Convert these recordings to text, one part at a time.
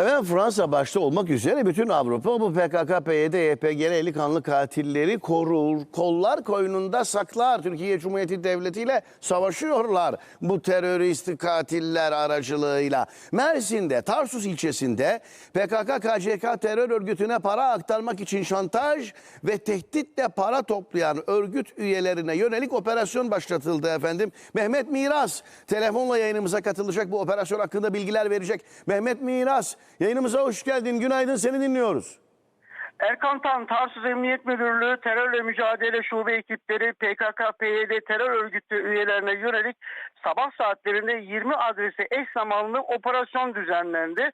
Evet Fransa başta olmak üzere bütün Avrupa bu PKK, PYD, YPG, eli kanlı katilleri korur, kollar koynunda saklar. Türkiye Cumhuriyeti Devleti ile savaşıyorlar bu terörist katiller aracılığıyla. Mersin'de, Tarsus ilçesinde PKK, KCK terör örgütüne para aktarmak için şantaj ve tehditle para toplayan örgüt üyelerine yönelik operasyon başlatıldı efendim. Mehmet Miras telefonla yayınımıza katılacak bu operasyon hakkında bilgiler verecek. Mehmet Miras yayınımıza hoş geldin. Günaydın seni dinliyoruz. Erkan Tan, Tarsus Emniyet Müdürlüğü Terörle Mücadele Şube ekipleri PKK, PYD terör örgütü üyelerine yönelik sabah saatlerinde 20 adrese eş zamanlı operasyon düzenlendi.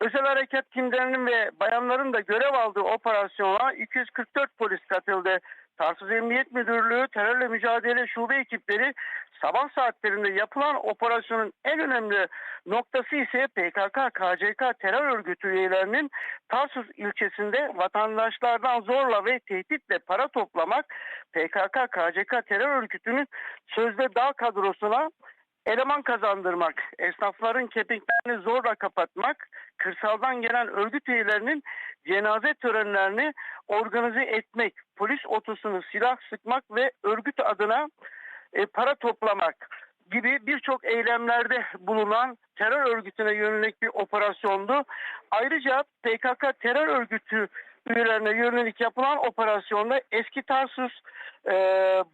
Özel harekat timlerinin ve bayanların da görev aldığı operasyona 244 polis katıldı. Tarsus Emniyet Müdürlüğü Terörle Mücadele Şube ekipleri sabah saatlerinde yapılan operasyonun en önemli noktası ise PKK, KCK terör örgütü üyelerinin Tarsus ilçesinde vatandaşlardan zorla ve tehditle para toplamak, PKK, KCK terör örgütünün sözde dağ kadrosuna eleman kazandırmak, esnafların kepenklerini zorla kapatmak, kırsaldan gelen örgüt üyelerinin cenaze törenlerini organize etmek, polis otosunu silah sıkmak ve örgüt adına e, para toplamak gibi birçok eylemlerde bulunan terör örgütüne yönelik bir operasyondu. Ayrıca PKK terör örgütü üyelerine yönelik yapılan operasyonda eski Tarsus e,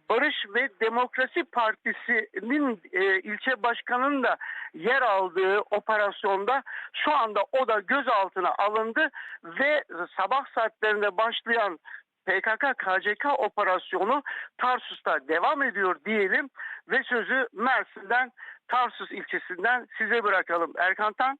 Barış ve Demokrasi Partisi'nin e, ilçe başkanının da yer aldığı operasyonda şu anda o da gözaltına alındı ve sabah saatlerinde başlayan PKK KCK operasyonu Tarsus'ta devam ediyor diyelim ve sözü Mersin'den Tarsus ilçesinden size bırakalım. Erkan Tan.